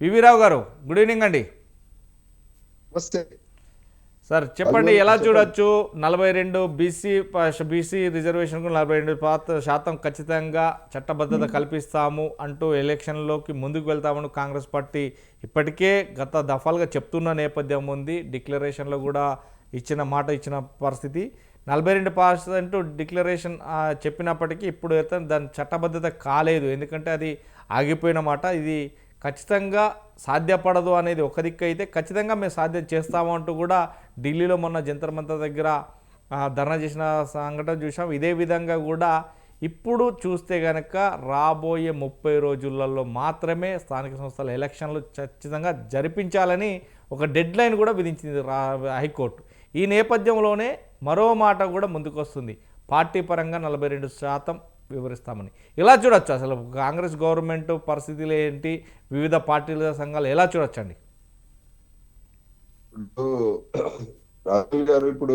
వివిరావు గారు good evening అండి. నమస్తే. సార్ చెప్పండి ఎలా. చూడొచ్చు? నలభై రెండు బీసీ బీసీ రిజర్వేషన్కు నలభై రెండు శాతం ఖచ్చితంగా చట్టబద్ధత కల్పిస్తాము అంటూ ఎలక్షన్లోకి ముందుకు వెళ్తామని కాంగ్రెస్ పార్టీ ఇప్పటికే గత దఫాలుగా చెప్తున్న నేపథ్యం ఉంది. డిక్లరేషన్లో కూడా ఇచ్చిన మాట ఇచ్చిన పరిస్థితి. నలభై రెండు పర్సెంట్ డిక్లరేషన్ చెప్పినప్పటికీ ఇప్పుడు అయితే దాని చట్టబద్ధత కాలేదు. ఎందుకంటే అది ఆగిపోయిన మాట. ఇది ఖచ్చితంగా సాధ్యపడదు అనేది ఒక దిక్కు అయితే ఖచ్చితంగా మేము సాధ్యం చేస్తాము అంటూ కూడా ఢిల్లీలో మొన్న జంతర్ మంతర్ దగ్గర ధర్నా చేసిన సంఘటన చూసాం ఇదే విధంగా కూడా ఇప్పుడు చూస్తే కనుక రాబోయే ముప్పై రోజులలో మాత్రమే స్థానిక సంస్థల ఎలక్షన్లు ఖచ్చితంగా జరిపించాలని ఒక డెడ్ లైన్ కూడా విధించింది రా హైకోర్టు. ఈ నేపథ్యంలోనే మరో మాట కూడా ముందుకొస్తుంది. పార్టీ పరంగా నలభై రెండు శాతం వివరిస్తామని. ఎలా చూడొచ్చు? అసలు కాంగ్రెస్ గవర్నమెంట్ పరిస్థితులు ఏంటి? వివిధ పార్టీల సంఘాలు ఎలా చూడొచ్చండి? ఇప్పుడు రాహుల్ గారు ఇప్పుడు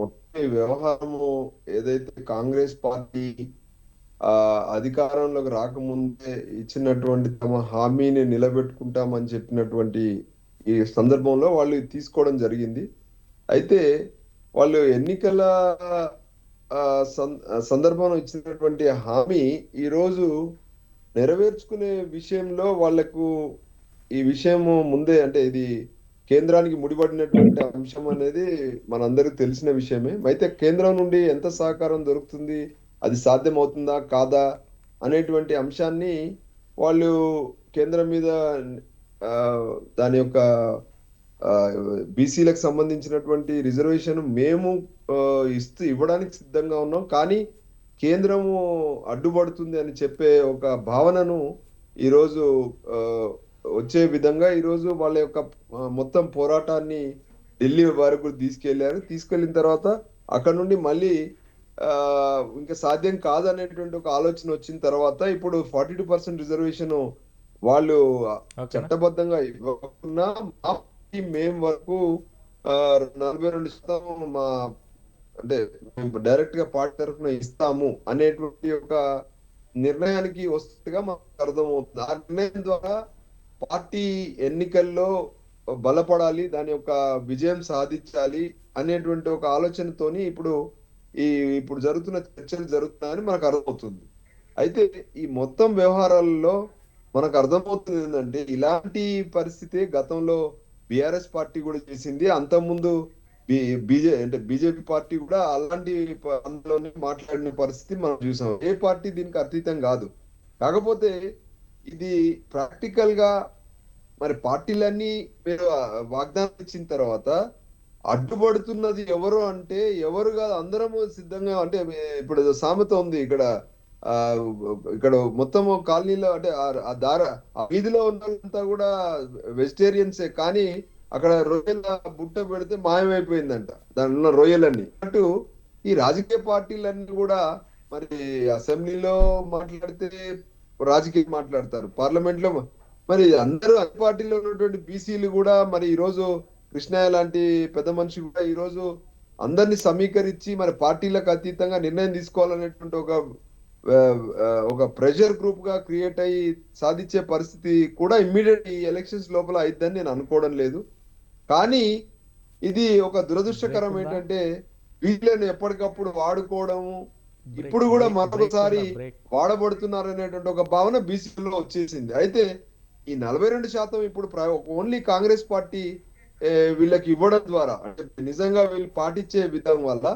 మొత్తం వ్యవహారము ఏదైతే కాంగ్రెస్ పార్టీ ఆ అధికారంలోకి రాకముందే ఇచ్చినటువంటి తమ హామీని నిలబెట్టుకుంటామని చెప్పినటువంటి ఈ సందర్భంలో వాళ్ళు తీసుకోవడం జరిగింది. అయితే వాళ్ళు ఎన్నికల ఆ, ఇచ్చినటువంటి హామీ ఈరోజు నెరవేర్చుకునే విషయంలో వాళ్ళకు ఈ విషయం ముందే అంటే ఇది కేంద్రానికి ముడిపడినటువంటి అంశం అనేది మనందరికి తెలిసిన విషయమే. అయితే కేంద్రం నుండి ఎంత సహకారం దొరుకుతుంది అది సాధ్యమవుతుందా కాదా అనేటువంటి అంశాన్ని వాళ్ళు కేంద్రం మీద దాని యొక్క బీసీలకు సంబంధించినటువంటి రిజర్వేషన్ మేము ఇస్తూ ఇవ్వడానికి సిద్ధంగా ఉన్నాం. కానీ కేంద్రము అడ్డుపడుతుంది అని చెప్పే ఒక భావనను ఈరోజు వచ్చే విధంగా ఈరోజు వాళ్ళ యొక్క మొత్తం పోరాటాన్ని ఢిల్లీ వరకు తీసుకెళ్ళారు. తీసుకెళ్ళిన తర్వాత అక్కడ నుండి మళ్ళీ ఇంకా సాధ్యం కాదనేటువంటి ఒక ఆలోచన వచ్చిన తర్వాత ఇప్పుడు ఫార్టీ టూ పర్సెంట్ రిజర్వేషన్ వాళ్ళు చట్టబద్ధంగా ఇవ్వకుండా మేము వరకు నలభై రెండు శాతం మా అంటే మేము డైరెక్ట్గా పార్టీ తరఫున ఇస్తాము అనేటువంటి ఒక నిర్ణయానికి వస్తుందిగా మాకు అర్థమవుతుంది. ఆ నిర్ణయం ద్వారా పార్టీ ఎన్నికల్లో బలపడాలి దాని యొక్క విజయం సాధించాలి అనేటువంటి ఒక ఆలోచనతోని ఇప్పుడు ఈ ఇప్పుడు జరుగుతున్న చర్చలు జరుగుతున్నాయని మనకు అర్థమవుతుంది. అయితే ఈ మొత్తం వ్యవహారాలలో మనకు అర్థమవుతుంది ఏంటంటే ఇలాంటి పరిస్థితి గతంలో బిఆర్ఎస్ పార్టీ కూడా చేసింది. అంతకుముందు బీజే అంటే బీజేపీ పార్టీ కూడా అలాంటి అందులోనే మాట్లాడిన పరిస్థితి మనం చూసాం. ఏ పార్టీ దీనికి అతీతం కాదు. కాకపోతే ఇది ప్రాక్టికల్గా మరి పార్టీలన్నీ మీరు వాగ్దానం ఇచ్చిన తర్వాత అడ్డుపడుతున్నది ఎవరు అంటే ఎవరు కాదు అందరము సిద్ధంగా అంటే ఇప్పుడు సామెత ఉంది ఇక్కడ. ఇక్కడ మొత్తం కాలనీలో అంటే ఆ- దార ఆ వీధిలో ఉన్నంతా కూడా వెజిటేరియన్సే కానీ అక్కడ రొయ్యల బుట్ట పెడితే మాయమైపోయిందంట. దానిలో ఉన్న రొయ్యలన్నీ. అటు ఈ రాజకీయ పార్టీలన్నీ కూడా మరి అసెంబ్లీలో మాట్లాడితే రాజకీయం మాట్లాడతారు. పార్లమెంట్లో మరి అందరూ అన్ని పార్టీలో ఉన్నటువంటి బీసీలు కూడా మరి ఈ రోజు కృష్ణయ్య లాంటి పెద్ద మనిషి కూడా ఈ రోజు అందరినీ సమీకరించి మరి పార్టీలకు అతీతంగా నిర్ణయం తీసుకోవాలనేటువంటి ఒక ఒక ప్రెషర్ గ్రూప్గా క్రియేట్ అయ్యి సాధించే పరిస్థితి కూడా ఇమ్మీడియట్ ఈ ఎలక్షన్స్ లోపల అయిద్దని నేను అనుకోవడం లేదు కానీ ఇది ఒక దురదృష్టకరం? ఏంటంటే వీళ్ళని ఎప్పటికప్పుడు వాడుకోవడము ఇప్పుడు కూడా మరొకసారి break ఉందా? break. వాడబడుతున్నారు అనేటువంటి ఒక భావన బీసీలో వచ్చేసింది అయితే ఈ నలభై రెండు శాతం ఇప్పుడు ఓన్లీ కాంగ్రెస్ పార్టీ వీళ్ళకి ఇవ్వడం ద్వారా అంటే నిజంగా వీళ్ళు పాటించే విధానం వల్ల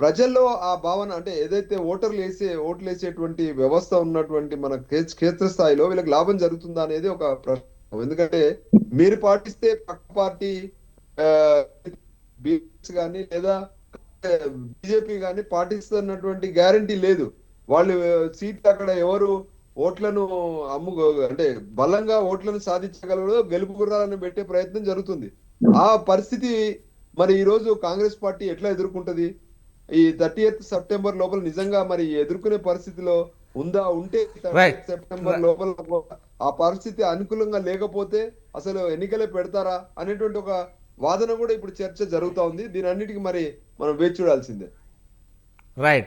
ప్రజల్లో ఆ భావన అంటే ఏదైతే ఓటర్లు వేసే ఓట్లు వేసేటువంటి వ్యవస్థ ఉన్నటువంటి మన క్షేత్ర స్థాయిలో వీళ్ళకి లాభం జరుగుతుందా అనేది ఒక ప్రశ్న. ఎందుకంటే మీరు పాటిస్తే పక్క పార్టీ బీఎస్ కానీ లేదా బీజేపీ కానీ పాటిస్తున్నటువంటి గ్యారంటీ లేదు. వాళ్ళు సీట్లు అక్కడ ఎవరు ఓట్లను అమ్ము అంటే బలంగా ఓట్లను సాధించగలరు గెలుపు గుర్రాలను పెట్టే ప్రయత్నం జరుగుతుంది. ఆ పరిస్థితి మరి ఈరోజు కాంగ్రెస్ పార్టీ ఎట్లా ఎదుర్కొంటది? ఈ థర్టీ ఎయిత్ సెప్టెంబర్ లోపల నిజంగా మరి ఎదుర్కొనే పరిస్థితిలో ఉందా? ఉంటే. సెప్టెంబర్ లోపల ఆ పరిస్థితి అనుకూలంగా లేకపోతే అసలు ఎన్నికలే పెడతారా అనేటువంటి ఒక వాదన కూడా ఇప్పుడు చర్చ జరుగుతా ఉంది. దీని అన్నిటికీ మరి మనం వేచి చూడాల్సిందే. రైట్